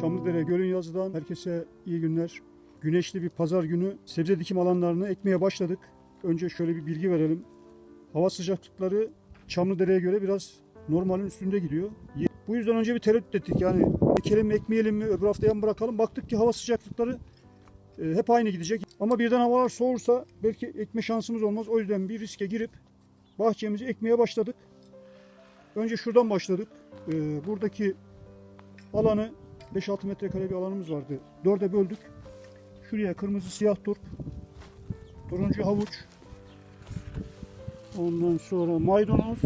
Çamlıdere Gölün Yazı'dan herkese iyi günler. Güneşli bir pazar günü sebze dikim alanlarını ekmeye başladık. Önce şöyle bir bilgi verelim. Hava sıcaklıkları Çamlıdere'ye göre biraz normalin üstünde gidiyor. Bu yüzden önce bir tereddüt ettik. Yani ekelim mi ekmeyelim mi öbür haftaya mı bırakalım? Baktık ki hava sıcaklıkları e, hep aynı gidecek. Ama birden havalar soğursa belki ekme şansımız olmaz. O yüzden bir riske girip bahçemizi ekmeye başladık. Önce şuradan başladık. E, buradaki alanı 5-6 metrekare bir alanımız vardı. Dörde böldük. Şuraya kırmızı siyah turp, turuncu havuç, ondan sonra maydanoz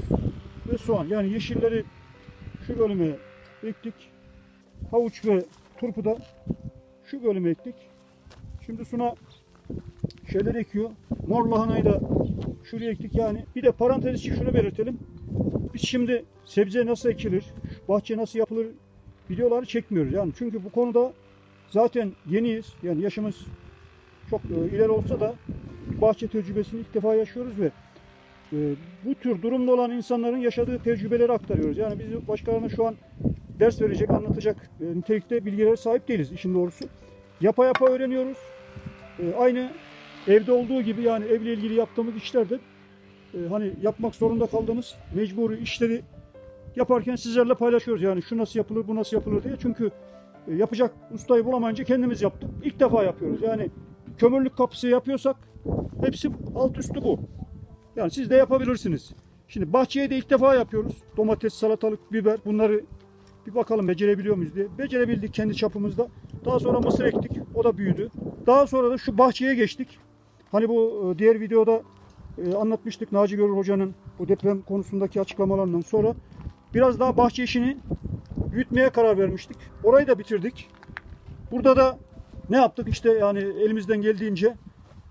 ve soğan. Yani yeşilleri şu bölüme ektik. Havuç ve turpu da şu bölüme ektik. Şimdi Suna şeyler ekiyor. Mor lahanayı da şuraya ektik yani. Bir de parantez içi şunu belirtelim. Biz şimdi sebze nasıl ekilir, bahçe nasıl yapılır videoları çekmiyoruz. Yani çünkü bu konuda zaten yeniyiz. Yani yaşımız çok e, ileri olsa da bahçe tecrübesini ilk defa yaşıyoruz ve e, bu tür durumda olan insanların yaşadığı tecrübeleri aktarıyoruz. Yani biz başkalarına şu an ders verecek, anlatacak e, nitelikte bilgilere sahip değiliz işin doğrusu. Yapa yapa öğreniyoruz. Aynı evde olduğu gibi yani evle ilgili yaptığımız işlerde hani yapmak zorunda kaldığımız mecburi işleri yaparken sizlerle paylaşıyoruz. Yani şu nasıl yapılır, bu nasıl yapılır diye. Çünkü e, yapacak ustayı bulamayınca kendimiz yaptık. İlk defa yapıyoruz. Yani kömürlük kapısı yapıyorsak hepsi alt üstü bu. Yani siz de yapabilirsiniz. Şimdi bahçeye de ilk defa yapıyoruz. Domates, salatalık, biber bunları bir bakalım becerebiliyor muyuz diye. Becerebildik kendi çapımızda. Daha sonra mısır ektik. O da büyüdü. Daha sonra da şu bahçeye geçtik. Hani bu e, diğer videoda e, anlatmıştık Naci Görür Hoca'nın bu deprem konusundaki açıklamalarından sonra biraz daha bahçe işini büyütmeye karar vermiştik. Orayı da bitirdik. Burada da ne yaptık? İşte yani elimizden geldiğince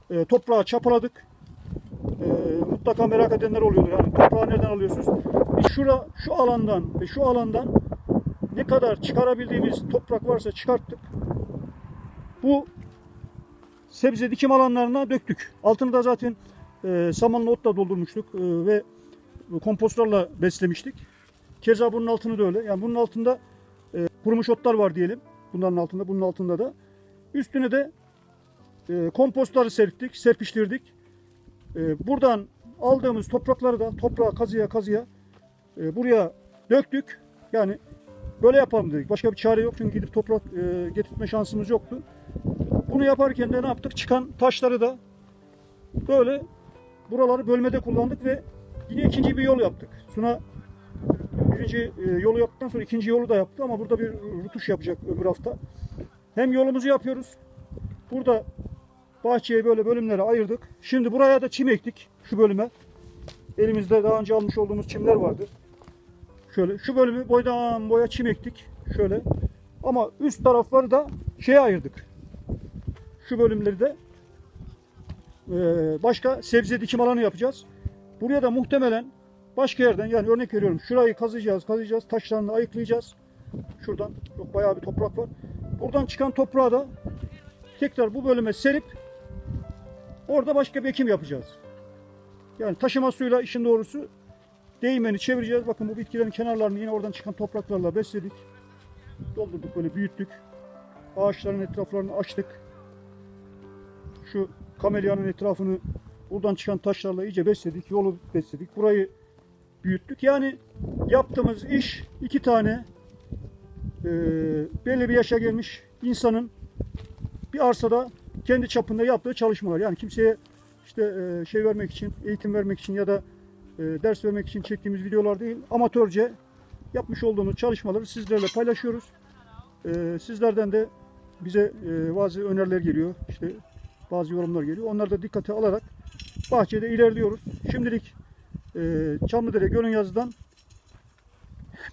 e, toprağı çapaladık. E, mutlaka merak edenler oluyordu. Yani toprağı nereden alıyorsunuz? Biz şura, şu alandan ve şu alandan ne kadar çıkarabildiğimiz toprak varsa çıkarttık. Bu sebze dikim alanlarına döktük. Altını da zaten e, samanla otla doldurmuştuk e, ve kompostlarla beslemiştik. Keza bunun altını da öyle. Yani bunun altında e, kurumuş otlar var diyelim. Bunların altında, bunun altında da. Üstüne de e, kompostları serptik, serpiştirdik. E, buradan aldığımız toprakları da toprağa kazıya kazıya e, buraya döktük. Yani böyle yapalım dedik. Başka bir çare yok çünkü gidip toprak e, getirtme şansımız yoktu. Bunu yaparken de ne yaptık? Çıkan taşları da böyle buraları bölmede kullandık ve yine ikinci bir yol yaptık. Suna birinci e, yolu yaptıktan sonra ikinci yolu da yaptı ama burada bir rutuş yapacak öbür hafta. Hem yolumuzu yapıyoruz. Burada bahçeye böyle bölümlere ayırdık. Şimdi buraya da çim ektik şu bölüme. Elimizde daha önce almış olduğumuz çimler vardı. Şöyle şu bölümü boydan boya çim ektik. Şöyle. Ama üst tarafları da şeye ayırdık. Şu bölümleri de e, başka sebze dikim alanı yapacağız. Buraya da muhtemelen başka yerden yani örnek veriyorum şurayı kazıyacağız, kazıyacağız, taşlarını ayıklayacağız. Şuradan çok bayağı bir toprak var. Buradan çıkan toprağı da tekrar bu bölüme serip orada başka bir ekim yapacağız. Yani taşıma suyla işin doğrusu değmeni çevireceğiz. Bakın bu bitkilerin kenarlarını yine oradan çıkan topraklarla besledik. Doldurduk böyle büyüttük. Ağaçların etraflarını açtık. Şu kamelyanın etrafını buradan çıkan taşlarla iyice besledik. Yolu besledik. Burayı büyüttük. Yani yaptığımız iş iki tane e, belli bir yaşa gelmiş insanın bir arsada kendi çapında yaptığı çalışmalar. Yani kimseye işte e, şey vermek için, eğitim vermek için ya da e, ders vermek için çektiğimiz videolar değil. Amatörce yapmış olduğumuz çalışmaları sizlerle paylaşıyoruz. E, sizlerden de bize e, bazı öneriler geliyor. İşte bazı yorumlar geliyor. Onları da dikkate alarak bahçede ilerliyoruz. Şimdilik e, Çamlıdere Gölün Yazı'dan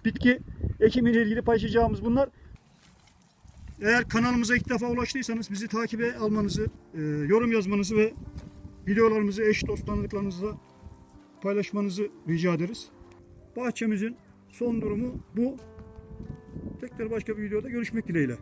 bitki ekimiyle ilgili paylaşacağımız bunlar. Eğer kanalımıza ilk defa ulaştıysanız bizi takibe almanızı, e, yorum yazmanızı ve videolarımızı eş dost tanıdıklarınızla paylaşmanızı rica ederiz. Bahçemizin son durumu bu. Tekrar başka bir videoda görüşmek dileğiyle.